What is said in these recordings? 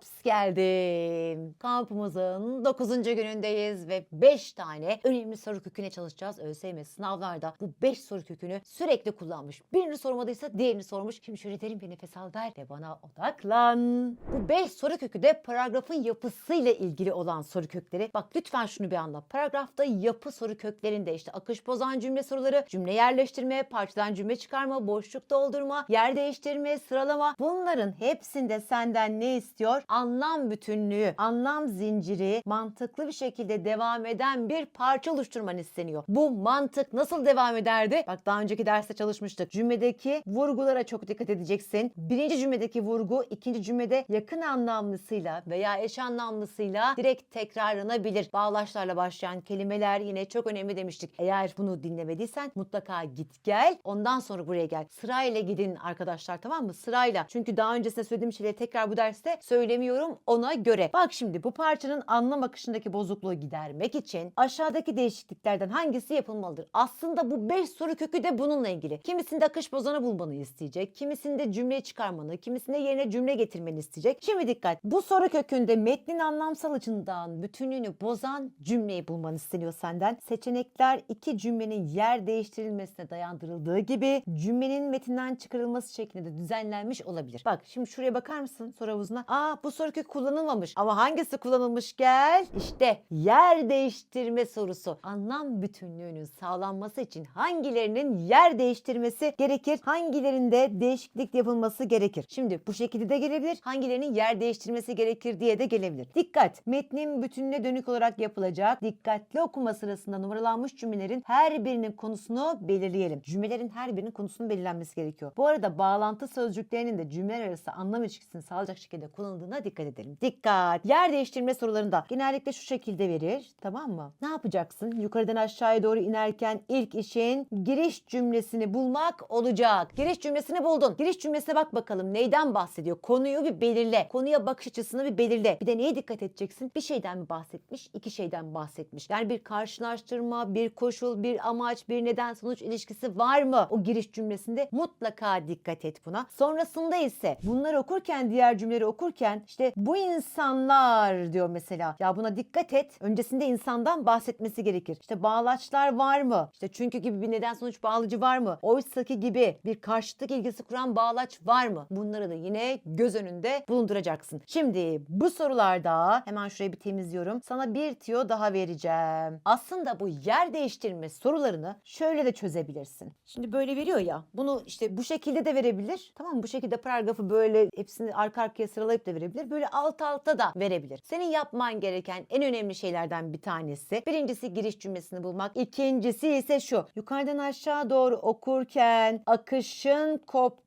Hops geldim. Kampımızın 9. günündeyiz ve 5 tane önemli soru köküne çalışacağız. ÖSYM sınavlarda bu 5 soru kökünü sürekli kullanmış. Birini sormadıysa diğerini sormuş. Şimdi şöyle derin bir nefes al ver ve bana odaklan. Bu 5 soru kökü de paragrafın yapısıyla ilgili olan soru kökleri. Bak lütfen şunu bir anla. Paragrafta yapı soru köklerinde işte akış bozan cümle soruları, cümle yerleştirme, parçadan cümle çıkarma, boşluk doldurma, yer değiştirme, sıralama. Bunların hepsinde senden ne istiyor? Anlam bütünlüğü, anlam zinciri mantıklı bir şekilde devam eden bir parça oluşturman isteniyor. Bu mantık nasıl devam ederdi? Bak daha önceki derste çalışmıştık. Cümledeki vurgulara çok dikkat edeceksin. Birinci cümledeki vurgu ikinci cümlede yakın anlamlısıyla veya eş anlamlısıyla direkt tekrarlanabilir. Bağlaçlarla başlayan kelimeler yine çok önemli demiştik. Eğer bunu dinlemediysen mutlaka git gel. Ondan sonra buraya gel. Sırayla gidin arkadaşlar tamam mı? Sırayla. Çünkü daha öncesinde söylediğim şeyleri tekrar bu derste söylemiyorum ona göre. Bak şimdi bu parçanın anlam akışındaki bozukluğu gidermek için aşağıdaki değişikliklerden hangisi yapılmalıdır? Aslında bu 5 soru kökü de bununla ilgili. Kimisinde akış bozanı bulmanı isteyecek. Kimisinde cümleyi çıkarmanı, kimisinde yerine cümle getirmeni isteyecek. Şimdi dikkat. Bu soru kökünde metnin anlamsal açıdan bütünlüğünü bozan cümleyi bulmanı isteniyor senden. Seçenekler iki cümlenin yer değiştirilmesine dayandırıldığı gibi cümlenin metinden çıkarılması şeklinde düzenlenmiş olabilir. Bak şimdi şuraya bakar mısın soru havuzuna? Aa bu soru kullanılmamış. Ama hangisi kullanılmış gel? İşte yer değiştirme sorusu. Anlam bütünlüğünün sağlanması için hangilerinin yer değiştirmesi gerekir? Hangilerinde değişiklik yapılması gerekir? Şimdi bu şekilde de gelebilir. Hangilerinin yer değiştirmesi gerekir diye de gelebilir. Dikkat! Metnin bütününe dönük olarak yapılacak dikkatli okuma sırasında numaralanmış cümlelerin her birinin konusunu belirleyelim. Cümlelerin her birinin konusunun belirlenmesi gerekiyor. Bu arada bağlantı sözcüklerinin de cümleler arası anlam ilişkisini sağlayacak şekilde kullanıldığına dikkat edelim. Dikkat! Yer değiştirme sorularında genellikle şu şekilde verir. Tamam mı? Ne yapacaksın? Yukarıdan aşağıya doğru inerken ilk işin giriş cümlesini bulmak olacak. Giriş cümlesini buldun. Giriş cümlesine bak bakalım neyden bahsediyor? Konuyu bir belirle. Konuya bakış açısını bir belirle. Bir de neye dikkat edeceksin? Bir şeyden mi bahsetmiş? iki şeyden bahsetmiş. Yani bir karşılaştırma, bir koşul, bir amaç, bir neden sonuç ilişkisi var mı? O giriş cümlesinde mutlaka dikkat et buna. Sonrasında ise bunları okurken diğer cümleleri okurken işte bu insanlar diyor mesela. Ya buna dikkat et. Öncesinde insandan bahsetmesi gerekir. İşte bağlaçlar var mı? İşte çünkü gibi bir neden sonuç bağlacı var mı? Oysaki gibi bir karşıtlık ilgisi kuran bağlaç var mı? Bunları da yine göz önünde bulunduracaksın. Şimdi bu sorularda hemen şurayı bir temizliyorum. Sana bir tiyo daha vereceğim. Aslında bu yer değiştirme sorularını şöyle de çözebilirsin. Şimdi böyle veriyor ya. Bunu işte bu şekilde de verebilir. Tamam mı? Bu şekilde paragrafı böyle hepsini arka arkaya sıralayıp da verebilir. Böyle alt alta da verebilir. Senin yapman gereken en önemli şeylerden bir tanesi. Birincisi giriş cümlesini bulmak. İkincisi ise şu. Yukarıdan aşağı doğru okurken akışın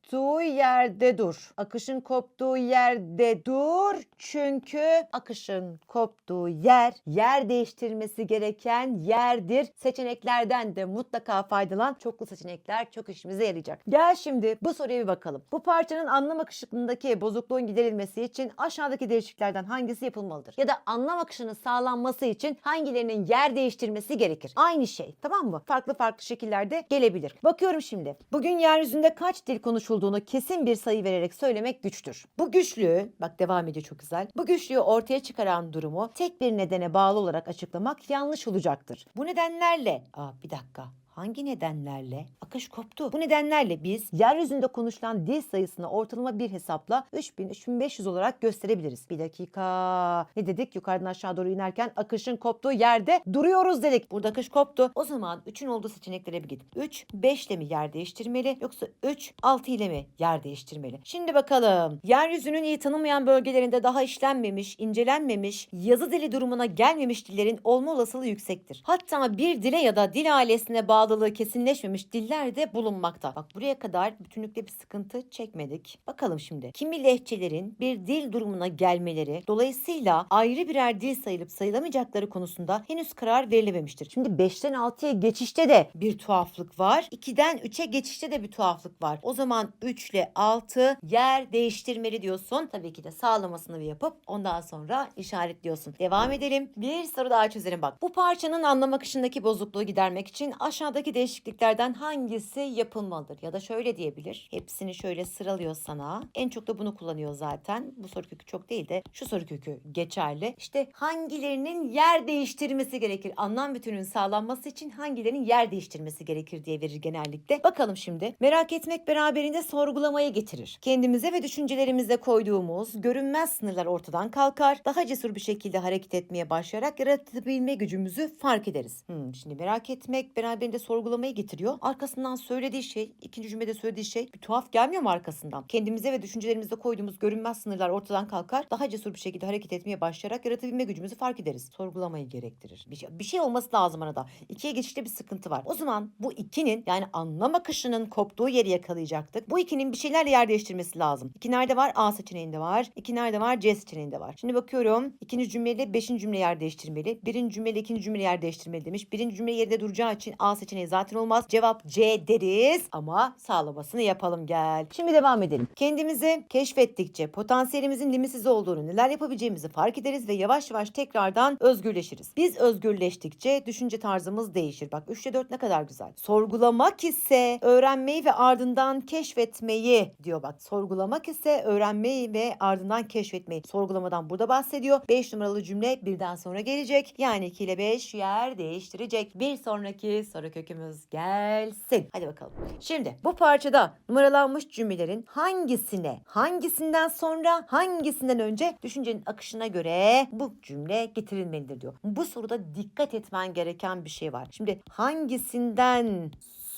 koptuğu yerde dur. Akışın koptuğu yerde dur. Çünkü akışın koptuğu yer yer değiştirmesi gereken yerdir. Seçeneklerden de mutlaka faydalan. Çoklu seçenekler çok işimize yarayacak. Gel şimdi bu soruya bir bakalım. Bu parçanın anlam akışındaki bozukluğun giderilmesi için aşağıdaki değişikliklerden hangisi yapılmalıdır? Ya da anlam akışının sağlanması için hangilerinin yer değiştirmesi gerekir? Aynı şey tamam mı? Farklı farklı şekillerde gelebilir. Bakıyorum şimdi. Bugün yeryüzünde kaç dil konuşulduğunu kesin bir sayı vererek söylemek güçtür. Bu güçlüğü, bak devam ediyor çok güzel. Bu güçlüğü ortaya çıkaran durumu tek bir nedene bağlı olarak açıklamak yanlış olacaktır. Bu nedenlerle, aa bir dakika. Hangi nedenlerle? Akış koptu. Bu nedenlerle biz yeryüzünde konuşulan dil sayısını ortalama bir hesapla 3000-3500 olarak gösterebiliriz. Bir dakika. Ne dedik? Yukarıdan aşağı doğru inerken akışın koptuğu yerde duruyoruz dedik. Burada akış koptu. O zaman 3'ün olduğu seçeneklere bir gidip 3, 5 ile mi yer değiştirmeli yoksa 3, 6 ile mi yer değiştirmeli? Şimdi bakalım. Yeryüzünün iyi tanınmayan bölgelerinde daha işlenmemiş, incelenmemiş, yazı dili durumuna gelmemiş dillerin olma olasılığı yüksektir. Hatta bir dile ya da dil ailesine bağlılığı kesinleşmemiş diller de bulunmakta. Bak buraya kadar bütünlükte bir sıkıntı çekmedik. Bakalım şimdi. Kimi lehçelerin bir dil durumuna gelmeleri dolayısıyla ayrı birer dil sayılıp sayılamayacakları konusunda henüz karar verilememiştir. Şimdi 5'ten 6'ya geçişte de bir tuhaflık var. 2'den 3'e geçişte de bir tuhaflık var. O zaman 3 ile 6 yer değiştirmeli diyorsun. Tabii ki de sağlamasını yapıp ondan sonra işaretliyorsun. Devam edelim. Bir soru daha çözelim bak. Bu parçanın anlam akışındaki bozukluğu gidermek için aşağıda aşağıdaki değişikliklerden hangisi yapılmalıdır? Ya da şöyle diyebilir. Hepsini şöyle sıralıyor sana. En çok da bunu kullanıyor zaten. Bu soru kökü çok değil de şu soru kökü geçerli. İşte hangilerinin yer değiştirmesi gerekir? Anlam bütünün sağlanması için hangilerinin yer değiştirmesi gerekir diye verir genellikle. Bakalım şimdi. Merak etmek beraberinde sorgulamayı getirir. Kendimize ve düşüncelerimize koyduğumuz görünmez sınırlar ortadan kalkar. Daha cesur bir şekilde hareket etmeye başlayarak yaratabilme gücümüzü fark ederiz. Hmm, şimdi merak etmek beraberinde sorgulamayı getiriyor. Arkasından söylediği şey, ikinci cümlede söylediği şey bir tuhaf gelmiyor mu arkasından? Kendimize ve düşüncelerimize koyduğumuz görünmez sınırlar ortadan kalkar. Daha cesur bir şekilde hareket etmeye başlayarak yaratabilme gücümüzü fark ederiz. Sorgulamayı gerektirir. Bir şey, bir şey olması lazım arada. İkiye geçişte bir sıkıntı var. O zaman bu ikinin yani anlam akışının koptuğu yeri yakalayacaktık. Bu ikinin bir şeylerle yer değiştirmesi lazım. İki nerede var? A seçeneğinde var. İki nerede var? C seçeneğinde var. Şimdi bakıyorum. İkinci cümleyle beşinci cümle yer değiştirmeli. Birinci cümleyle ikinci cümle yer değiştirmeli demiş. Birinci cümle yerinde duracağı için A seçeneği zaten olmaz. Cevap C deriz ama sağlamasını yapalım gel. Şimdi devam edelim. Kendimizi keşfettikçe potansiyelimizin limitsiz olduğunu, neler yapabileceğimizi fark ederiz ve yavaş yavaş tekrardan özgürleşiriz. Biz özgürleştikçe düşünce tarzımız değişir. Bak 3'te 4 ne kadar güzel. Sorgulamak ise öğrenmeyi ve ardından keşfetmeyi diyor bak. Sorgulamak ise öğrenmeyi ve ardından keşfetmeyi. Sorgulamadan burada bahsediyor. 5 numaralı cümle birden sonra gelecek. Yani 2 ile 5 yer değiştirecek. Bir sonraki soru kökümüz gelsin. Hadi bakalım. Şimdi bu parçada numaralanmış cümlelerin hangisine, hangisinden sonra, hangisinden önce düşüncenin akışına göre bu cümle getirilmelidir diyor. Bu soruda dikkat etmen gereken bir şey var. Şimdi hangisinden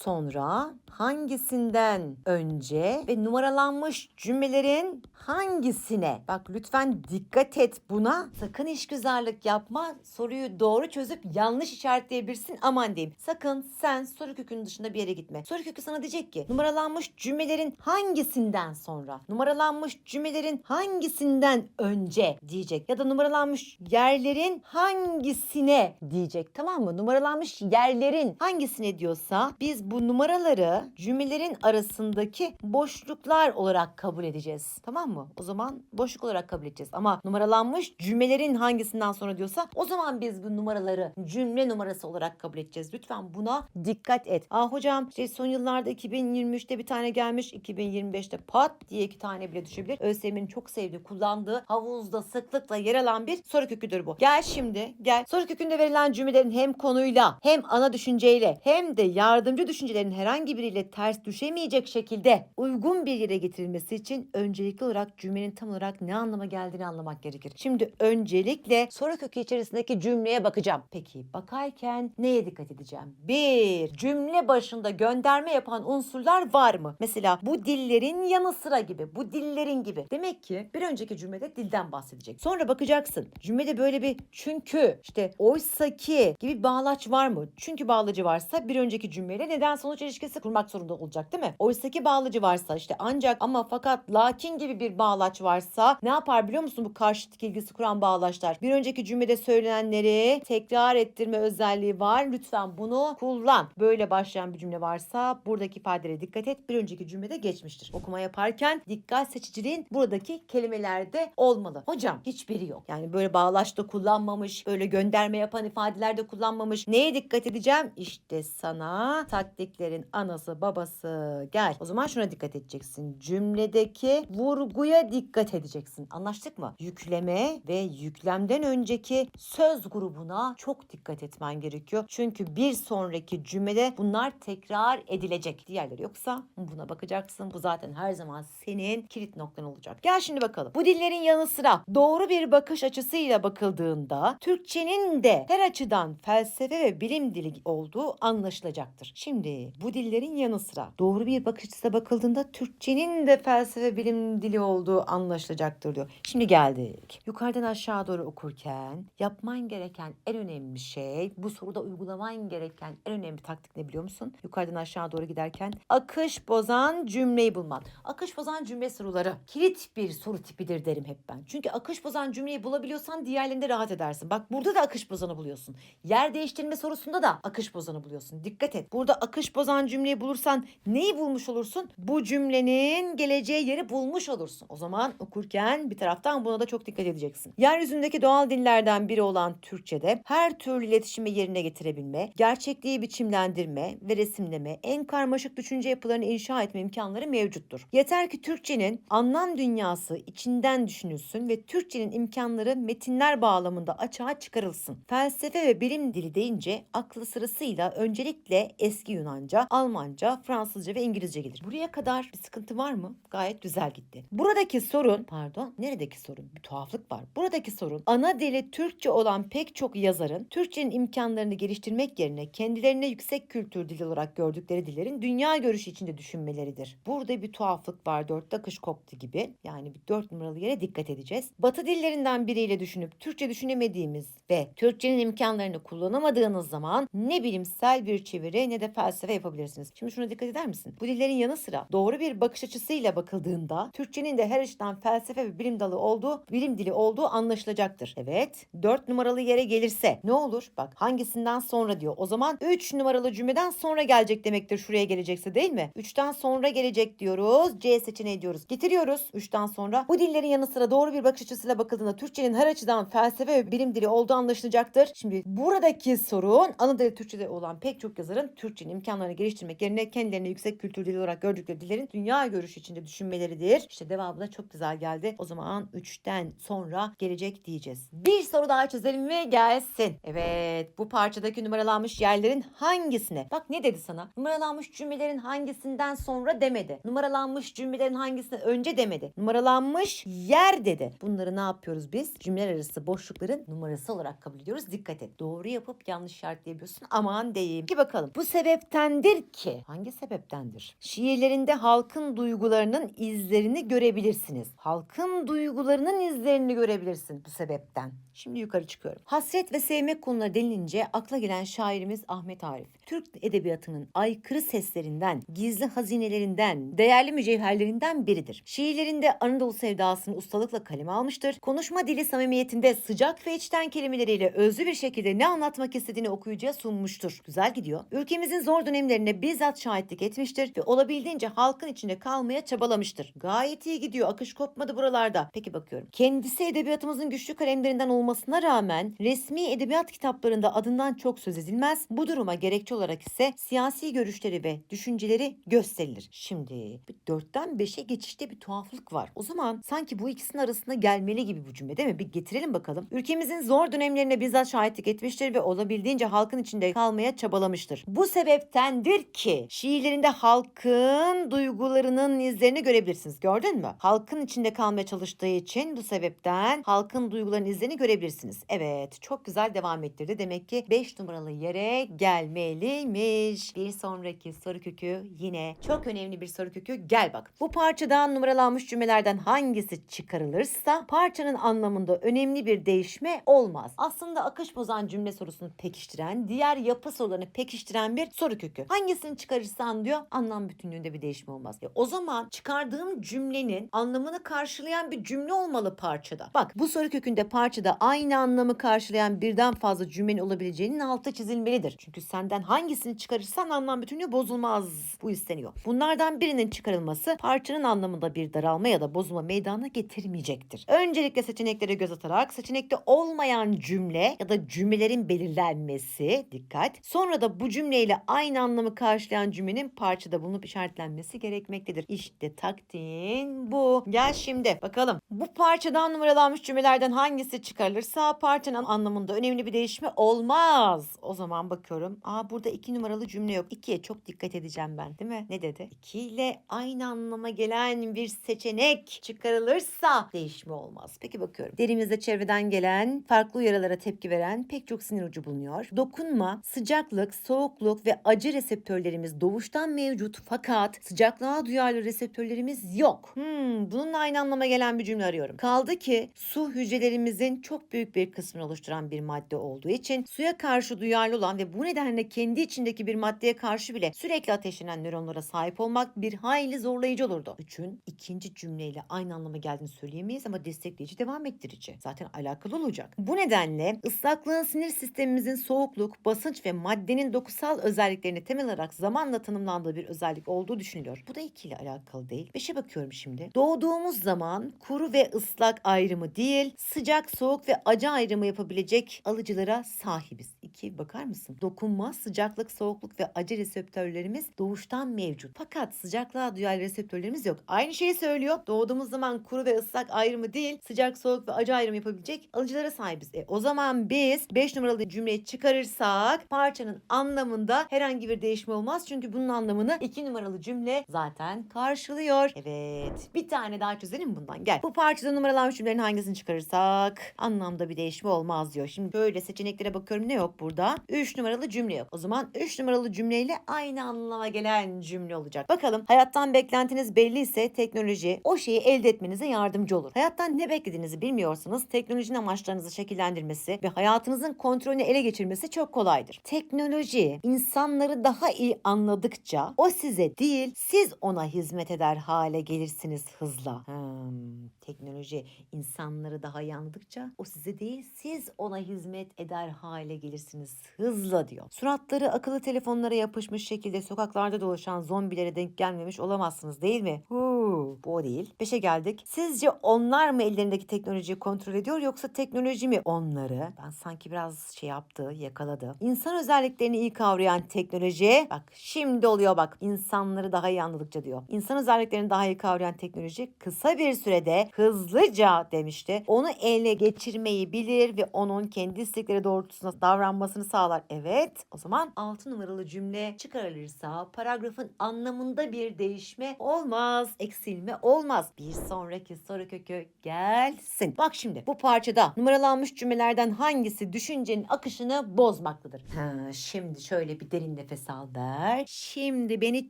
sonra hangisinden önce ve numaralanmış cümlelerin hangisine? Bak lütfen dikkat et buna. Sakın işgüzarlık yapma. Soruyu doğru çözüp yanlış işaretleyebilirsin. Aman diyeyim. Sakın sen soru kökünün dışında bir yere gitme. Soru kökü sana diyecek ki numaralanmış cümlelerin hangisinden sonra? Numaralanmış cümlelerin hangisinden önce diyecek. Ya da numaralanmış yerlerin hangisine diyecek. Tamam mı? Numaralanmış yerlerin hangisine diyorsa biz bu numaraları cümlelerin arasındaki boşluklar olarak kabul edeceğiz. Tamam mı? O zaman boşluk olarak kabul edeceğiz. Ama numaralanmış cümlelerin hangisinden sonra diyorsa o zaman biz bu numaraları cümle numarası olarak kabul edeceğiz. Lütfen buna dikkat et. Aa hocam işte son yıllarda 2023'te bir tane gelmiş 2025'te pat diye iki tane bile düşebilir. ÖSYM'nin çok sevdiği kullandığı havuzda sıklıkla yer alan bir soru köküdür bu. Gel şimdi gel. Soru kökünde verilen cümlelerin hem konuyla hem ana düşünceyle hem de yardımcı düşüncelerin herhangi biriyle ters düşemeyecek şekilde uygun bir yere getirilmesi için öncelikli olarak cümlenin tam olarak ne anlama geldiğini anlamak gerekir. Şimdi öncelikle soru kökü içerisindeki cümleye bakacağım. Peki bakarken neye dikkat edeceğim? Bir, cümle başında gönderme yapan unsurlar var mı? Mesela bu dillerin yanı sıra gibi, bu dillerin gibi. Demek ki bir önceki cümlede dilden bahsedecek. Sonra bakacaksın. Cümlede böyle bir çünkü, işte oysaki gibi bağlaç var mı? Çünkü bağlacı varsa bir önceki cümleyle neden sonuç ilişkisi kurmak zorunda olacak değil mi? Oysaki bağlacı varsa işte ancak ama fakat lakin gibi bir bağlaç varsa ne yapar biliyor musun bu karşıtlık ilgisi kuran bağlaçlar? Bir önceki cümlede söylenenleri tekrar ettirme özelliği var. Lütfen bunu kullan. Böyle başlayan bir cümle varsa buradaki ifadelere dikkat et. Bir önceki cümlede geçmiştir. Okuma yaparken dikkat seçiciliğin buradaki kelimelerde olmalı. Hocam hiçbiri yok. Yani böyle bağlaçta kullanmamış, böyle gönderme yapan ifadelerde kullanmamış. Neye dikkat edeceğim? İşte sana taktiklerin anası babası gel. O zaman şuna dikkat edeceksin. Cümledeki vurguya dikkat edeceksin. Anlaştık mı? Yükleme ve yüklemden önceki söz grubuna çok dikkat etmen gerekiyor. Çünkü bir sonraki cümlede bunlar tekrar edilecek. Diğerleri yoksa buna bakacaksın. Bu zaten her zaman senin kilit noktan olacak. Gel şimdi bakalım. Bu dillerin yanı sıra doğru bir bakış açısıyla bakıldığında Türkçenin de her açıdan felsefe ve bilim dili olduğu anlaşılacaktır. Şimdi bu dillerin yanı sıra doğru bir bakış açısıyla bakıldığında Türkçenin de felsefe bilim dili olduğu anlaşılacaktır diyor. Şimdi geldik. Yukarıdan aşağı doğru okurken yapman gereken en önemli şey bu soruda uygulaman gereken en önemli taktik ne biliyor musun? Yukarıdan aşağı doğru giderken akış bozan cümleyi bulman. Akış bozan cümle soruları kilit bir soru tipidir derim hep ben. Çünkü akış bozan cümleyi bulabiliyorsan diğerlerinde rahat edersin. Bak burada da akış bozanı buluyorsun. Yer değiştirme sorusunda da akış bozanı buluyorsun. Dikkat et. Burada akış akış bozan cümleyi bulursan neyi bulmuş olursun? Bu cümlenin geleceği yeri bulmuş olursun. O zaman okurken bir taraftan buna da çok dikkat edeceksin. Yeryüzündeki doğal dillerden biri olan Türkçe'de her türlü iletişimi yerine getirebilme, gerçekliği biçimlendirme ve resimleme, en karmaşık düşünce yapılarını inşa etme imkanları mevcuttur. Yeter ki Türkçenin anlam dünyası içinden düşünülsün ve Türkçenin imkanları metinler bağlamında açığa çıkarılsın. Felsefe ve bilim dili deyince aklı sırasıyla öncelikle eski Yunanca, Almanca, Fransızca ve İngilizce gelir. Buraya kadar bir sıkıntı var mı? Gayet güzel gitti. Buradaki sorun, pardon, neredeki sorun? Bir tuhaflık var. Buradaki sorun ana dili Türkçe olan pek çok yazarın Türkçenin imkanlarını geliştirmek yerine kendilerine yüksek kültür dili olarak gördükleri dillerin dünya görüşü içinde düşünmeleridir. Burada bir tuhaflık var. Dörtte akış koptu gibi. Yani bir dört numaralı yere dikkat edeceğiz. Batı dillerinden biriyle düşünüp Türkçe düşünemediğimiz ve Türkçenin imkanlarını kullanamadığınız zaman ne bilimsel bir çeviri ne de felsefe yapabilirsiniz. Şimdi şuna dikkat eder misin? Bu dillerin yanı sıra doğru bir bakış açısıyla bakıldığında Türkçenin de her açıdan felsefe ve bilim dalı olduğu, bilim dili olduğu anlaşılacaktır. Evet. Dört numaralı yere gelirse ne olur? Bak hangisinden sonra diyor. O zaman 3 numaralı cümleden sonra gelecek demektir şuraya gelecekse değil mi? 3'ten sonra gelecek diyoruz. C seçeneği diyoruz. Getiriyoruz 3'ten sonra. Bu dillerin yanı sıra doğru bir bakış açısıyla bakıldığında Türkçenin her açıdan felsefe ve bilim dili olduğu anlaşılacaktır. Şimdi buradaki sorun ana dili Türkçe'de olan pek çok yazarın Türkçenin imkanlarını geliştirmek yerine kendilerini yüksek kültür dili olarak gördükleri dillerin dünya görüşü içinde düşünmeleridir. İşte devamı da çok güzel geldi. O zaman 3'ten sonra gelecek diyeceğiz. Bir soru daha çözelim mi? Gelsin. Evet bu parçadaki numaralanmış yerlerin hangisine? Bak ne dedi sana? Numaralanmış cümlelerin hangisinden sonra demedi. Numaralanmış cümlelerin hangisinden önce demedi. Numaralanmış yer dedi. Bunları ne yapıyoruz biz? Cümleler arası boşlukların numarası olarak kabul ediyoruz. Dikkat et. Doğru yapıp yanlış işaretleyebiliyorsun. Aman diyeyim. Ki bakalım. Bu sebeptendir ki. Hangi sebeptendir? Şiirlerinde halkın duygularının izlerini görebilirsiniz. Halkın duygularının izlerini görebilirsin bu sebepten. Şimdi yukarı çıkıyorum. Hasret ve sevmek konuları denilince akla gelen şairimiz Ahmet Arif. Türk edebiyatının aykırı seslerinden, gizli hazinelerinden, değerli mücevherlerinden biridir. Şiirlerinde Anadolu sevdasını ustalıkla kaleme almıştır. Konuşma dili samimiyetinde sıcak ve içten kelimeleriyle özlü bir şekilde ne anlatmak istediğini okuyucuya sunmuştur. Güzel gidiyor. Ülkemizin zor dönemlerine bizzat şahitlik etmiştir ve olabildiğince halkın içinde kalmaya çabalamıştır. Gayet iyi gidiyor. Akış kopmadı buralarda. Peki bakıyorum. Kendisi edebiyatımızın güçlü kalemlerinden olmasına rağmen resmi edebiyat kitaplarında adından çok söz edilmez. Bu duruma gerekçe olarak ise siyasi görüşleri ve düşünceleri gösterilir. Şimdi bir dörtten beşe geçişte bir tuhaflık var. O zaman sanki bu ikisinin arasında gelmeli gibi bu cümle değil mi? Bir getirelim bakalım. Ülkemizin zor dönemlerine bizzat şahitlik etmiştir ve olabildiğince halkın içinde kalmaya çabalamıştır. Bu sebeptendir ki şiirlerinde halkın duygularının izlerini görebilirsiniz. Gördün mü? Halkın içinde kalmaya çalıştığı için bu sebepten halkın duygularının izlerini görebilirsiniz. Evet çok güzel devam ettirdi. Demek ki 5 numaralı yere gelmeliymiş. Bir sonraki soru kökü yine çok önemli bir soru kökü. Gel bak. Bu parçadan numaralanmış cümlelerden hangisi çıkarılırsa parçanın anlamında önemli bir değişme olmaz. Aslında akış bozan cümle sorusunu pekiştiren, diğer yapı sorularını pekiştiren bir soru kökü. Hangisini çıkarırsan diyor anlam bütünlüğünde bir değişme olmaz. Ya o zaman çıkardığım cümlenin anlamını karşılayan bir cümle olmalı parçada. Bak bu soru kökünde parçada aynı anlamı karşılayan birden fazla cümlenin olabileceğinin altı çizilmelidir. Çünkü senden hangisini çıkarırsan anlam bütünlüğü bozulmaz. Bu isteniyor. Bunlardan birinin çıkarılması parçanın anlamında bir daralma ya da bozulma meydana getirmeyecektir. Öncelikle seçeneklere göz atarak seçenekte olmayan cümle ya da cümlelerin belirlenmesi dikkat. Sonra da bu cümleyle aynı anlamı karşılayan cümlenin parçada bulunup işaretlenmesi gerekmektedir. İşte taktiğin bu. Gel şimdi bakalım. Bu parçadan numaralanmış cümlelerden hangisi çıkarılırsa parçanın anlamında önemli bir değişme olmaz. O zaman bakıyorum. Aa burada iki numaralı cümle yok. İkiye çok dikkat edeceğim ben değil mi? Ne dedi? İki ile aynı anlama gelen bir seçenek çıkarılırsa değişme olmaz. Peki bakıyorum. Derimizde çevreden gelen farklı uyarılara tepki veren pek çok sinir ucu bulunuyor. Dokunma, sıcaklık, soğukluk ve acı reseptörlerimiz doğuştan mevcut fakat sıcaklığa duyarlı reseptörlerimiz yok. Hmm, bununla aynı anlama gelen bir cümle arıyorum. Kaldı ki su hücrelerimizin çok büyük bir kısmını oluşturan bir madde olduğu için suya karşı duyarlı olan ve bu nedenle kendi içindeki bir maddeye karşı bile sürekli ateşlenen nöronlara sahip olmak bir hayli zorlayıcı olurdu. Üçün ikinci cümleyle aynı anlama geldiğini söyleyemeyiz ama destekleyici devam ettirici. Zaten alakalı olacak. Bu nedenle ıslaklığın sinir sistemimizin soğukluk, basınç ve maddenin dokusal özellikleri özelliklerini temel olarak zamanla tanımlandığı bir özellik olduğu düşünülüyor. Bu da iki ile alakalı değil. Beşe bakıyorum şimdi. Doğduğumuz zaman kuru ve ıslak ayrımı değil, sıcak, soğuk ve acı ayrımı yapabilecek alıcılara sahibiz. İki bakar mısın? Dokunma, sıcaklık, soğukluk ve acı reseptörlerimiz doğuştan mevcut. Fakat sıcaklığa duyan reseptörlerimiz yok. Aynı şeyi söylüyor. Doğduğumuz zaman kuru ve ıslak ayrımı değil, sıcak, soğuk ve acı ayrımı yapabilecek alıcılara sahibiz. E, o zaman biz 5 numaralı cümleyi çıkarırsak parçanın anlamında herhangi bir değişme olmaz. Çünkü bunun anlamını 2 numaralı cümle zaten karşılıyor. Evet. Bir tane daha çözelim bundan. Gel. Bu parçada numaralanmış cümlelerin hangisini çıkarırsak anlamda bir değişme olmaz diyor. Şimdi böyle seçeneklere bakıyorum ne yok burada? 3 numaralı cümle yok. O zaman 3 numaralı cümleyle aynı anlama gelen cümle olacak. Bakalım hayattan beklentiniz belli ise teknoloji o şeyi elde etmenize yardımcı olur. Hayattan ne beklediğinizi bilmiyorsanız teknolojinin amaçlarınızı şekillendirmesi ve hayatınızın kontrolünü ele geçirmesi çok kolaydır. Teknoloji insanları daha iyi anladıkça o size değil siz ona hizmet eder hale gelirsiniz hızla. Hmm, teknoloji insanları daha iyi anladıkça o size değil siz ona hizmet eder hale gelirsiniz hızla diyor. Suratları akıllı telefonlara yapışmış şekilde sokaklarda dolaşan zombilere denk gelmemiş olamazsınız değil mi? Huu, bu o değil. Beşe geldik. Sizce onlar mı ellerindeki teknolojiyi kontrol ediyor yoksa teknoloji mi onları? Ben sanki biraz şey yaptı, yakaladı. İnsan özelliklerini iyi kavrayan teknoloji. Bak şimdi oluyor bak. İnsanları daha iyi anladıkça diyor. İnsan özelliklerini daha iyi kavrayan teknoloji kısa bir sürede hızlıca demişti. Onu ele geçirmeyi bilir ve onun kendi istekleri doğrultusunda davranmasını sağlar. Evet. O zaman 6 numaralı cümle çıkarılırsa paragrafın anlamında bir değişme olmaz. Eksilme olmaz. Bir sonraki soru kökü gelsin. Bak şimdi bu parçada numaralanmış cümlelerden hangisi düşüncenin akışını bozmaktadır? Ha, şimdi şöyle bir derin nefes al ver. Şimdi beni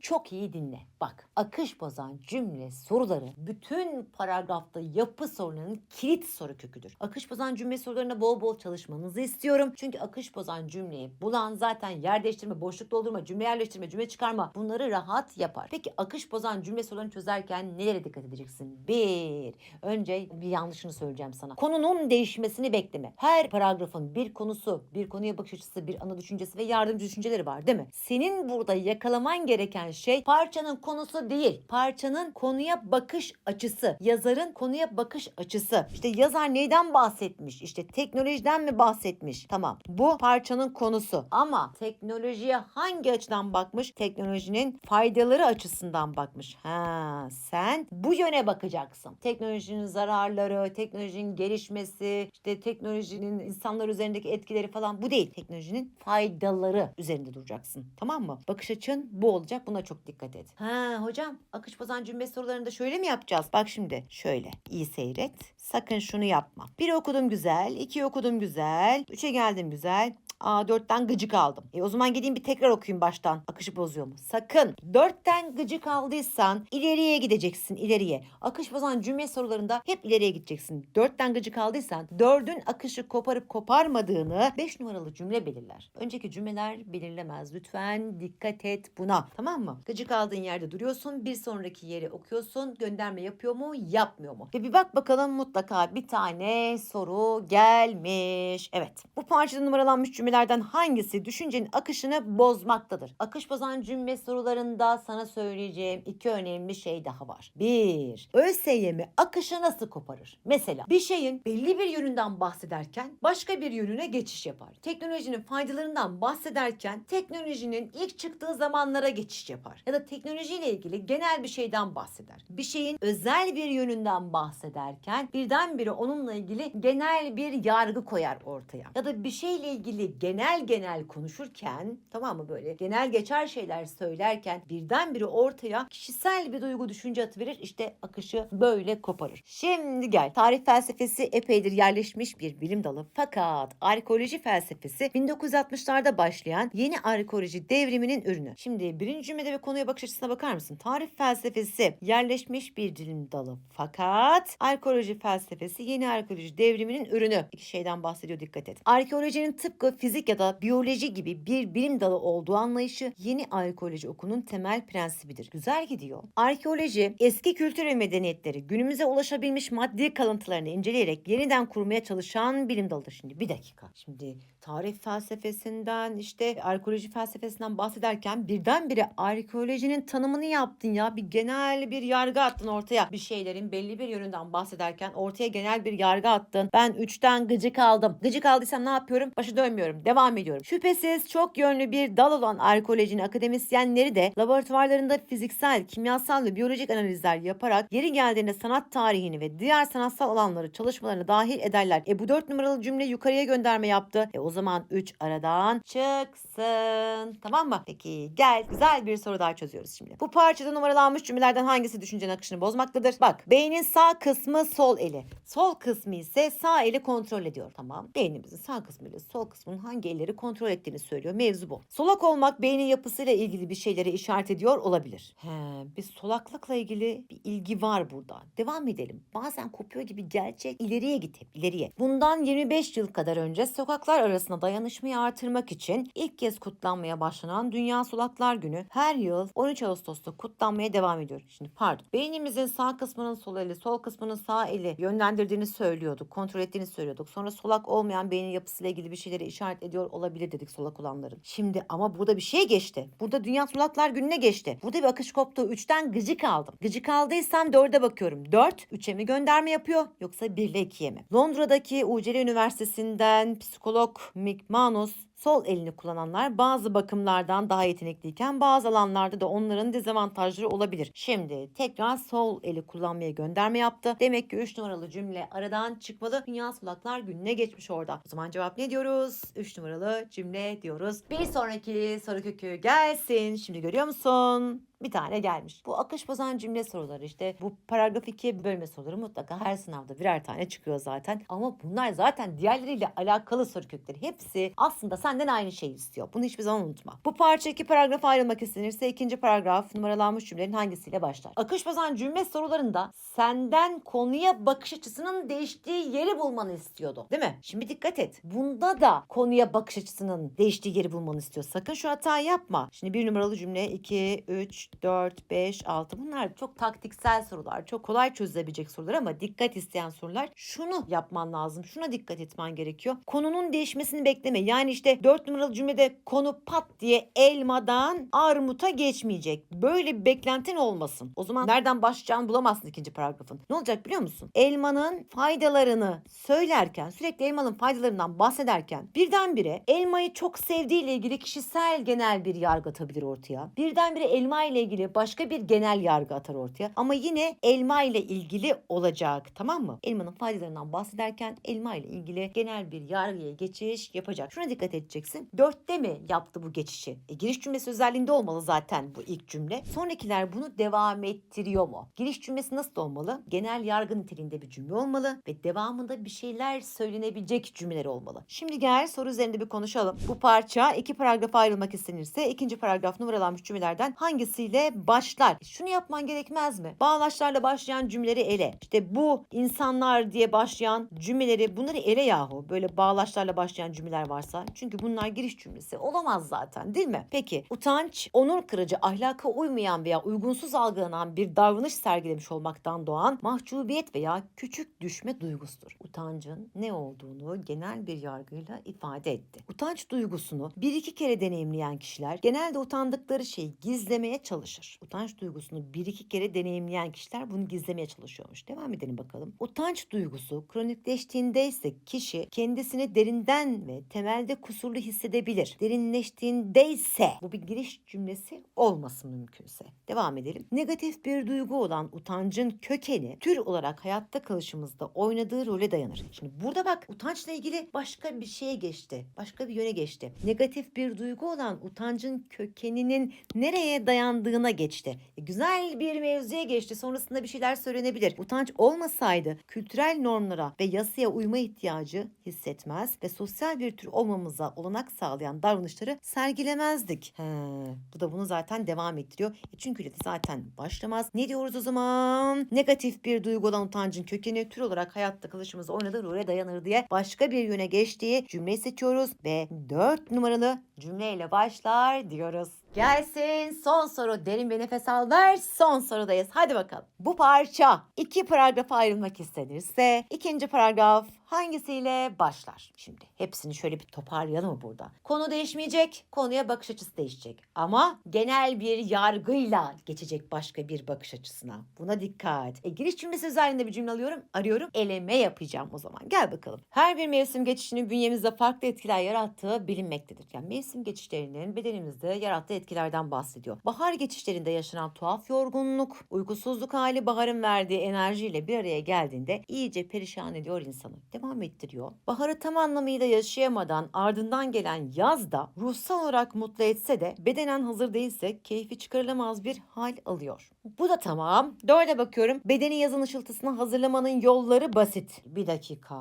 çok iyi dinle. Bak akış bozan cümle soruları bütün paragrafta yapı sorularının kilit soru köküdür. Akış bozan cümle sorularına bol bol çalışmanızı istiyorum. Çünkü akış bozan cümleyi bulan zaten yer değiştirme, boşluk doldurma, cümle yerleştirme, cümle çıkarma bunları rahat yapar. Peki akış bozan cümle sorularını çözerken nelere dikkat edeceksin? Bir, önce bir yanlışını söyleyeceğim sana. Konunun değişmesini bekleme. Her paragrafın bir konusu, bir konuya bakış açısı, bir ana düşüncesi ve yardımcı düşünceleri var değil mi? Senin burada yakalaman gereken şey parçanın konusu değil. Parçanın konuya bakış açısı. Yazarın konuya bakış açısı. İşte yazar neyden bahsetmiş? İşte teknolojiden mi bahsetmiş? Tamam. Bu parçanın konusu. Ama teknolojiye hangi açıdan bakmış? Teknolojinin faydaları açısından bakmış. Ha, sen bu yöne bakacaksın. Teknolojinin zararları, teknolojinin gelişmesi, işte teknolojinin insanlar üzerindeki etkileri falan bu değil. Teknolojinin faydaları üzerinde duracaksın. Tamam mı? Bakış açın bu olacak. Buna çok dikkat et. Ha hocam akış bozan cümle sorularında şöyle mi yapacağız? Bak şimdi şöyle. İyi seyret. Sakın şunu yapma. Bir okudum güzel, iki okudum güzel, üçe geldim güzel. Aa dörtten gıcık aldım. E o zaman gideyim bir tekrar okuyayım baştan. Akışı bozuyor mu? Sakın. Dörtten gıcık aldıysan ileriye gideceksin ileriye. Akış bozan cümle sorularında hep ileriye gideceksin. Dörtten gıcık aldıysan dördün akışı koparıp koparmadığını beş numaralı cümle belirler. Önceki cümleler belirlemez. Lütfen dikkat et buna. Tamam mı? Gıcık aldığın yerde duruyorsun. Bir sonraki yeri okuyorsun. Gönderme yapıyor mu? Yapmıyor mu? Ve bir bak bakalım mutlaka bir tane soru gelmiş. Evet. Bu parçada numaralanmış cümlelerden hangisi düşüncenin akışını bozmaktadır? Akış bozan cümle sorularında sana söyleyeceğim iki önemli şey daha var. Bir, ÖSYM akışı nasıl koparır? Mesela bir şeyin belli bir yönünden bahsederken başka bir yönüne geçiş yapar. Teknolojinin faydalarından bahsederken teknolojinin ilk çıktığı zamanlara geçiş yapar. Ya da teknolojiyle ilgili genel bir şeyden bahseder. Bir şeyin özel bir yönünden bahsederken birdenbire onunla ilgili genel bir yargı koyar ortaya. Ya da bir şeyle ilgili genel genel konuşurken tamam mı böyle genel geçer şeyler söylerken birdenbire ortaya kişisel bir duygu düşünce atıverir işte akışı böyle koparır. Şimdi gel tarih felsefesi epeydir yerleşmiş bir bilim dalı fakat arkeoloji felsefesi 1960'larda başlayan yeni arkeoloji devriminin ürünü. Şimdi birinci cümlede ve konuya bakış açısına bakar mısın? Tarih felsefesi yerleşmiş bir bilim dalı fakat arkeoloji felsefesi yeni arkeoloji devriminin ürünü. İki şeyden bahsediyor dikkat et. Arkeolojinin tıpkı fizik ya da biyoloji gibi bir bilim dalı olduğu anlayışı yeni arkeoloji okulunun temel prensibidir. Güzel gidiyor. Arkeoloji eski kültür ve medeniyetleri günümüze ulaşabilmiş maddi kalıntılarını inceleyerek yeniden kurmaya çalışan bilim dalıdır. Şimdi bir dakika. Şimdi tarih felsefesinden işte arkeoloji felsefesinden bahsederken birdenbire arkeolojinin tanımını yaptın ya. Bir genel bir yargı attın ortaya. Bir şeylerin belli bir yönünden bahsederken ortaya genel bir yargı attın. Ben üçten gıcık aldım. Gıcık aldıysam ne yapıyorum? Başı dönmüyorum. Devam ediyorum. Şüphesiz çok yönlü bir dal olan arkeolojinin akademisyenleri de laboratuvarlarında fiziksel, kimyasal ve biyolojik analizler yaparak yeri geldiğinde sanat tarihini ve diğer sanatsal alanları çalışmalarına dahil ederler. E bu dört numaralı cümle yukarıya gönderme yaptı. E o zaman 3 aradan çıksın. Tamam mı? Peki gel güzel bir soru daha çözüyoruz şimdi. Bu parçada numaralanmış cümlelerden hangisi düşüncenin akışını bozmaktadır? Bak beynin sağ kısmı sol eli. Sol kısmı ise sağ eli kontrol ediyor. Tamam. Beynimizin sağ kısmı ile sol kısmının hangi elleri kontrol ettiğini söylüyor. Mevzu bu. Solak olmak beynin yapısıyla ilgili bir şeyleri işaret ediyor olabilir. He, bir solaklıkla ilgili bir ilgi var burada. Devam edelim. Bazen kopuyor gibi gerçek ileriye git hep ileriye. Bundan 25 yıl kadar önce sokaklar arasında dayanışmayı artırmak için ilk kez kutlanmaya başlanan Dünya Solaklar Günü her yıl 13 Ağustos'ta kutlanmaya devam ediyor. Şimdi pardon. Beynimizin sağ kısmının sol eli, sol kısmının sağ eli yönlendirdiğini söylüyorduk. Kontrol ettiğini söylüyorduk. Sonra solak olmayan beynin yapısıyla ilgili bir şeyleri işaret ediyor olabilir dedik solak olanların. Şimdi ama burada bir şey geçti. Burada Dünya Solaklar Günü'ne geçti. Burada bir akış koptu. Üçten gıcık aldım. Gıcık aldıysam dörde bakıyorum. Dört, üçe mi gönderme yapıyor yoksa bir ile ikiye mi? Londra'daki UCL Üniversitesi'nden psikolog Mick Manus sol elini kullananlar bazı bakımlardan daha yetenekliyken bazı alanlarda da onların dezavantajları olabilir. Şimdi tekrar sol eli kullanmaya gönderme yaptı. Demek ki 3 numaralı cümle aradan çıkmalı. Dünya Solaklar Günü'ne geçmiş orada. O zaman cevap ne diyoruz? 3 numaralı cümle diyoruz. Bir sonraki soru kökü gelsin. Şimdi görüyor musun? bir tane gelmiş. Bu akış bozan cümle soruları işte bu paragraf 2'ye bölme soruları mutlaka her sınavda birer tane çıkıyor zaten. Ama bunlar zaten diğerleriyle alakalı soru kökleri. Hepsi aslında senden aynı şeyi istiyor. Bunu hiçbir zaman unutma. Bu parça iki paragrafa ayrılmak istenirse ikinci paragraf numaralanmış cümlenin hangisiyle başlar? Akış bozan cümle sorularında senden konuya bakış açısının değiştiği yeri bulmanı istiyordu. Değil mi? Şimdi dikkat et. Bunda da konuya bakış açısının değiştiği yeri bulmanı istiyor. Sakın şu hatayı yapma. Şimdi bir numaralı cümle 2, 3, 4, 5, 6 bunlar çok taktiksel sorular. Çok kolay çözülebilecek sorular ama dikkat isteyen sorular. Şunu yapman lazım. Şuna dikkat etmen gerekiyor. Konunun değişmesini bekleme. Yani işte 4 numaralı cümlede konu pat diye elmadan armuta geçmeyecek. Böyle bir beklentin olmasın. O zaman nereden başlayacağını bulamazsın ikinci paragrafın. Ne olacak biliyor musun? Elmanın faydalarını söylerken sürekli elmanın faydalarından bahsederken birdenbire elmayı çok sevdiğiyle ilgili kişisel genel bir yargı atabilir ortaya. Birdenbire elma ile ilgili başka bir genel yargı atar ortaya. Ama yine elma ile ilgili olacak tamam mı? Elmanın faydalarından bahsederken elma ile ilgili genel bir yargıya geçiş yapacak. Şuna dikkat edeceksin. Dörtte mi yaptı bu geçişi? E, giriş cümlesi özelliğinde olmalı zaten bu ilk cümle. Sonrakiler bunu devam ettiriyor mu? Giriş cümlesi nasıl olmalı? Genel yargı niteliğinde bir cümle olmalı ve devamında bir şeyler söylenebilecek cümleler olmalı. Şimdi gel soru üzerinde bir konuşalım. Bu parça iki paragrafa ayrılmak istenirse ikinci paragraf numaralanmış cümlelerden hangisiyle başlar? Şunu yapman gerekmez mi? Bağlaçlarla başlayan cümleleri ele. İşte bu insanlar diye başlayan cümleleri bunları ele yahu. Böyle bağlaçlarla başlayan cümleler varsa. Çünkü bunlar giriş cümlesi olamaz zaten değil mi? Peki utanç, onur kırıcı, ahlaka uymayan veya uygunsuz algılanan bir davranış sergilemiş olmaktan doğan mahcubiyet veya küçük düşme duygusudur. Utancın ne olduğunu genel bir yargıyla ifade etti. Utanç duygusunu bir iki kere deneyimleyen kişiler genelde utandıkları şeyi gizlemeye çalışır. Utanç duygusunu bir iki kere deneyimleyen kişiler bunu gizlemeye çalışıyormuş. Devam edelim bakalım. Utanç duygusu kronikleştiğinde ise kişi kendisini derinden ve temelde kusurlu hissedebilir. Derinleştiğinde ise bu bir giriş cümlesi olması mümkünse. Devam edelim. Negatif bir duygu olan utancın kökeni tür olarak hayatta kalışımızda oynadığı role dayanır. Şimdi burada bak utançla ilgili başka bir şeye geçti. Başka bir yöne geçti. Negatif bir duygu olan utancın kökeninin nereye dayandığını utandığına geçti. E, güzel bir mevzuya geçti. Sonrasında bir şeyler söylenebilir. Utanç olmasaydı kültürel normlara ve yasaya uyma ihtiyacı hissetmez ve sosyal bir tür olmamıza olanak sağlayan davranışları sergilemezdik. He, bu da bunu zaten devam ettiriyor. E çünkü de zaten başlamaz. Ne diyoruz o zaman? Negatif bir duygu olan utancın kökeni tür olarak hayatta kılışımızı oynadığı role dayanır diye başka bir yöne geçtiği cümleyi seçiyoruz ve 4 numaralı cümleyle başlar diyoruz. Gelsin son soru. Derin bir nefes al ver. Son sorudayız. Hadi bakalım. Bu parça iki paragrafa ayrılmak istenirse ikinci paragraf hangisiyle başlar? Şimdi hepsini şöyle bir toparlayalım mı burada? Konu değişmeyecek. Konuya bakış açısı değişecek. Ama genel bir yargıyla geçecek başka bir bakış açısına. Buna dikkat. E, giriş cümlesi üzerinde bir cümle alıyorum. Arıyorum. Eleme yapacağım o zaman. Gel bakalım. Her bir mevsim geçişinin bünyemizde farklı etkiler yarattığı bilinmektedir. Yani mevsim geçişlerinin bedenimizde yarattığı etkilerden bahsediyor. Bahar geçişlerinde yaşanan tuhaf yorgunluk, uykusuzluk hali baharın verdiği enerjiyle bir araya geldiğinde iyice perişan ediyor insanı. Devam ettiriyor. Baharı tam anlamıyla yaşayamadan ardından gelen yaz da ruhsal olarak mutlu etse de bedenen hazır değilse keyfi çıkarılamaz bir hal alıyor. Bu da tamam. Dörde bakıyorum. Bedeni yazın ışıltısına hazırlamanın yolları basit. Bir dakika.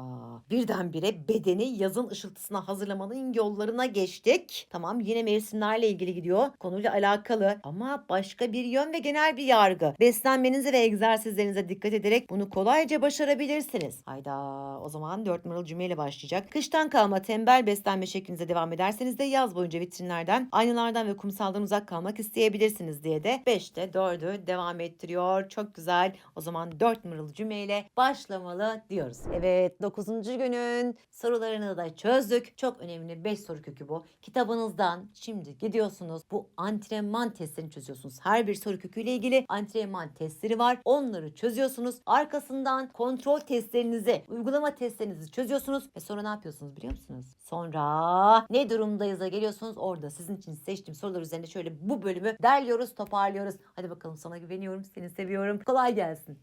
Birdenbire bedeni yazın ışıltısına hazırlamanın yollarına geçtik. Tamam yine mevsimlerle ilgili gidiyor. Konuyla alakalı ama başka bir yön ve genel bir yargı. Beslenmenize ve egzersizlerinize dikkat ederek bunu kolayca başarabilirsiniz. Hayda o zaman dört numaralı cümleyle başlayacak. Kıştan kalma tembel beslenme şeklinize devam ederseniz de yaz boyunca vitrinlerden, aynalardan ve kumsaldan uzak kalmak isteyebilirsiniz diye de 5'te 4'ü devam ettiriyor. Çok güzel. O zaman 4 numaralı cümleyle başlamalı diyoruz. Evet 9. günün sorularını da çözdük. Çok önemli 5 soru kökü bu. Kitabınızdan şimdi gidiyorsunuz bu antrenman testlerini çözüyorsunuz. Her bir soru köküyle ilgili antrenman testleri var. Onları çözüyorsunuz. Arkasından kontrol testlerinizi, uygulama testlerinizi çözüyorsunuz ve sonra ne yapıyorsunuz biliyor musunuz? Sonra ne durumdayız'a geliyorsunuz. Orada sizin için seçtiğim sorular üzerinde şöyle bu bölümü derliyoruz, toparlıyoruz. Hadi bakalım sana güveniyorum, seni seviyorum. Kolay gelsin.